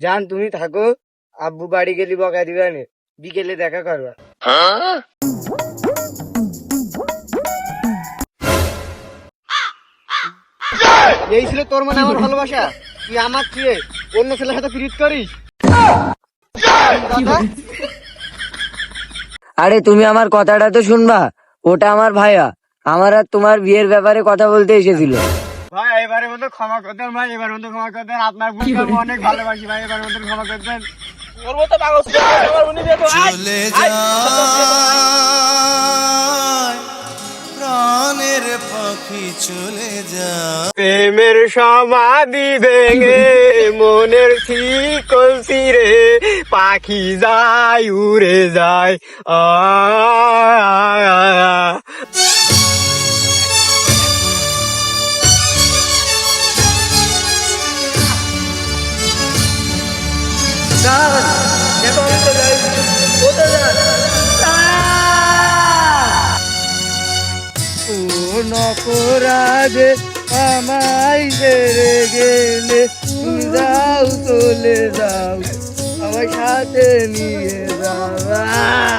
জান, তুমি থাকো। আব্বু বাড়ি গেলি বকা দিবা নে বিকেলে দেখা করবা। এই ছিল তোর মানে আমার ভালোবাসা। তুই আমার চেয়ে অন্য ছেলের সাথে প্রীত করিস। আরে, তুমি আমার কথাটা তো শুনবা। ওটা আমার ভাইয়া। আমার আর তোমার বিয়ের ব্যাপারে কথা বলতে এসেছিল। এবারে মতো ক্ষমা করতেন ভাই এবার মতো ক্ষমা করতেন আপনার আমি অনেক ভালোবাসি ভাই এবার মতো ক্ষমা করতেন চলে যায় প্রাণের পাখি চলে যায়। প্রেমের সমাধি ভেঙে মনের শিকল রে পাখি যায় উড়ে যায়। আ। অপরাধে আমায় ছেড়ে গেলে যাও চলে যাও আমার সাথে নিয়ে যাও।